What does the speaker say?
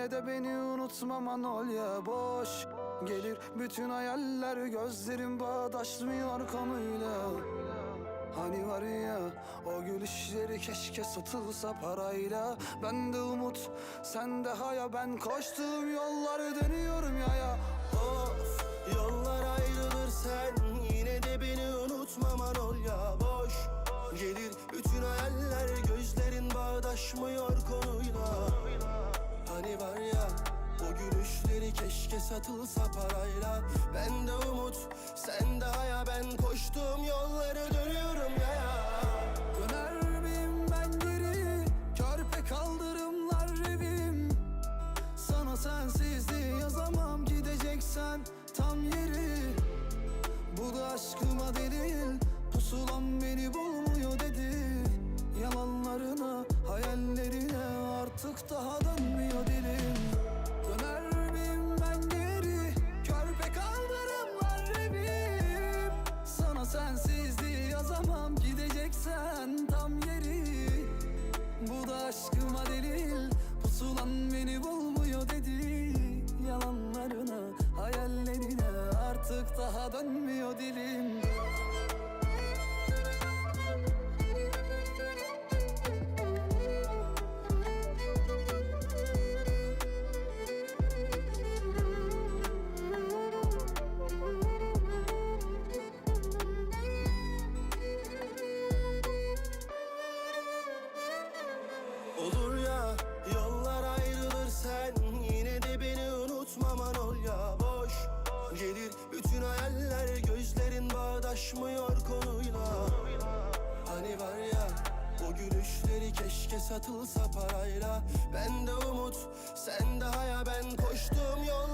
Yine de beni unutmaman ol ya boş Gelir bütün hayaller gözlerim bağdaşmıyor konuyla Hani var ya o gülüşleri keşke satılsa parayla. Ben de umut sen de haya ben koştuğum yolları dönüyorum ya satılsa parayla. Ben de umut sen de haya. Ben koştuğum yolları dönüyorum ya ya. Döner miyim ben geri? Körpe kaldırımlar evim Sana sensizliği yazamam. Gideceksen tam yeri. Bu da aşkıma delil. Pusulam beni bulmuyor dedi. Yalanlarına, hayallerine Artık daha daha dönmüyor dilim satılsa parayla. Ben de umut, sen de haya. Ben koştum yol